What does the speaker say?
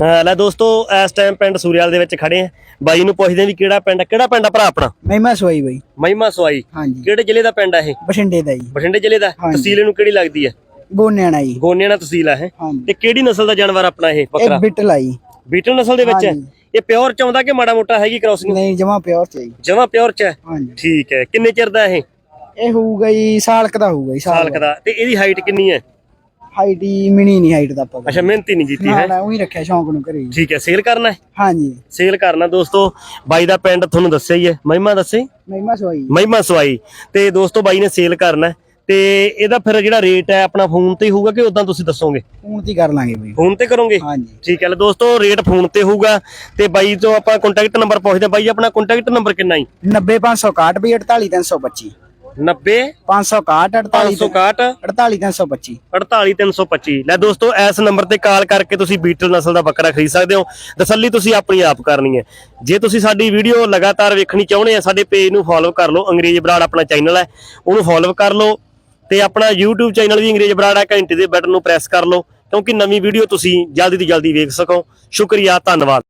ਲੈ ਦੋਸਤੋ ਇਸ ਟਾਈਮ ਪਿੰਡ ਸੂਰਿਆਲ ਦੇ ਵਿੱਚ ਖੜੇ ਆ। ਬਾਈ ਨੂੰ ਪੁੱਛਦੇ ਆ ਵੀ ਕਿਹੜਾ ਪਿੰਡ ਆ? ਕਿਹੜਾ ਪਿੰਡ ਆ ਭਰਾ ਆਪਣਾ? ਮਹਿਮਾ ਸੋਈ ਬਈ। ਮਹਿਮਾ ਸਵਾਈ। ਹਾਂਜੀ। ਕਿਹੜੇ ਜ਼ਿਲ੍ਹੇ ਦਾ ਪਿੰਡ ਆ ਇਹ? ਬਠਿੰਡੇ ਦਾ ਜੀ। ਬਠਿੰਡੇ ਜ਼ਿਲ੍ਹੇ ਦਾ। ਤਹਿਸੀਲ ਇਹਨੂੰ ਕਿਹੜੀ ਲੱਗਦੀ ਹੈ ਗੋਨਿਆਣਾ ਜੀ। ਗੋਨਿਆਣਾ ਤਹਿਸੀਲ ਆ ਇਹ। ਤੇ ਕਿਹੜੀ ਨਸਲ ਦਾ ਜਾਨਵਰ ਆਪਣਾ ਇਹ ਇਹ ਬੱਕਰਾ? ਬਿੱਟਲ ਆ ਜੀ। ਬੀਟਲ ਨਸਲ ਦੇ ਵਿੱਚ ਹੈ। ਇਹ ਪਿਓਰ ਚ ਆਉਂਦਾ ਕਿ ਮਾੜਾ ਮੋਟਾ ਹੈਗੀ ਕ੍ਰਾਸਿੰਗ ਨਹੀਂ ਜਮਾ ਪਿਓਰ ਚ ਆ ਜਮਾ ਪਿਓਰ ਚ ਹੈ ਹਾਂਜੀ। ਠੀਕ ਹੈ। ਕਿੰਨੇ ਚਿਰ ਦਾ ਇਹ? ਇਹ ਹੋਊਗਾ ਜੀ ਸਾਲ ਕੁ ਦਾ ਹੋਊਗਾ ਜੀ ਸਾਲ ਕੁ ਦਾ। ਤੇ ਇਹਦੀ ਹਾਈਟ ਕਿੰਨੀ ਹੈ? ਹਾਈਟ ਹੀ ਮਿਣੀ ਨਹੀਂ ਹਾਈਟ ਦਾ ਆਪਾਂ ਅੱਛਾ ਮਿਹਨਤੀ ਨਹੀਂ ਨਾ ਹੈ। ਨਾ ਉਹੀ ਰੱਖਿਆ ਸ਼ੌਂਕ ਨੂੰ ਘਰੇ ਠੀਕ ਹੈ ਸੇਲ ਕਰਨਾ ਹੈ? ਹਾਂਜੀ। ਸੇਲ ਕਰਨਾ ਦੋਸਤੋ ਬਾਈ ਦਾ ਪਿੰਡ ਤੁਹਾਨੂੰ ਦੱਸਿਆ ਹੀ ਹੈ। ਮਹਿਮਾ ਦੱਸੇ? ਮਹਿਮਾ ਸੋਈ ਮਹਿਮਾ ਸਵਾਈ। ਤੇ ਦੋਸਤੋ ਬਾਈ ਨੇ ਸੇਲ ਕਰਨਾ ਤੇ ਇਹਦਾ ਫਿਰ ਜਿਹੜਾ ਰੇਟ ਹੈ ਆਪਣਾ ਫੋਨ ਤੇ ਹੋਊਗਾ ਕਿ ਉਦਾਂ ਤੁਸੀਂ ਦੱਸੋਗੇ? ਫੋਨ ਤੇ ਕਰ ਲਾਂਗੇ ਬਈ। ਫੋਨ ਤੇ ਕਰੋਗੇ? ਹਾਂਜੀ। ਠੀਕ ਹੈ ਲੈ ਦੋਸਤੋ ਰੇਟ ਫੋਨ ਤੇ ਹੋਊਗਾ। ਤੇ ਬਾਈ ਤੋਂ ਆਪਾਂ ਕੰਟੈਕਟ ਨੰਬਰ ਪੁੱਛਦੇ। ਬਾਈ ਆਪਣਾ ਕੰਟੈਕਟ ਨੰਬਰ ਕਿੰਨਾ ਹੀ? 90561 ਬਈ 48325 90 561 561 48325 48325 ਲੈ ਦੋਸਤੋ ਇਸ ਨੰਬਰ ਤੇ ਕਾਲ ਕਰਕੇ ਤੁਸੀਂ ਬੀਟਲ ਨਸਲ ਦਾ ਬੱਕਰਾ ਖਰੀਦ ਸਕਦੇ ਹੋ। ਤਸੱਲੀ ਤੁਸੀਂ ਆਪਣੀ ਆਪ ਕਰਨੀ ਹੈ। ਜੇ ਤੁਸੀਂ ਸਾਡੀ ਵੀਡੀਓ ਲਗਾਤਾਰ ਵੇਖਣੀ ਚਾਹੁੰਦੇ ਆ ਸਾਡੇ ਪੇਜ ਨੂੰ ਫੋਲੋ ਕਰ ਲਓ। ਅੰਗਰੇਜ਼ ਬਰਾੜ ਆਪਣਾ ਚੈਨਲ ਹੈ। ਉਹਨੂੰ ਫੋਲੋ ਕਰ ਲਓ ਤੇ ਆਪਣਾ YouTube ਚੈਨਲ ਵੀ ਅੰਗਰੇਜ਼ ਬਰਾੜ ਹੈ। ਘੰਟੇ ਦੇ ਬਟਨ ਨੂੰ ਪ੍ਰੈਸ ਕਰ ਲਓ ਕਿਉਂਕਿ ਨਵੀਂ ਵੀਡੀਓ ਤੁਸੀਂ ਜਲਦੀ ਤੋਂ ਜਲਦੀ ਵੇਖ ਸਕੋ। ਸ਼ੁਕਰੀਆ ਧੰਨਵਾਦ।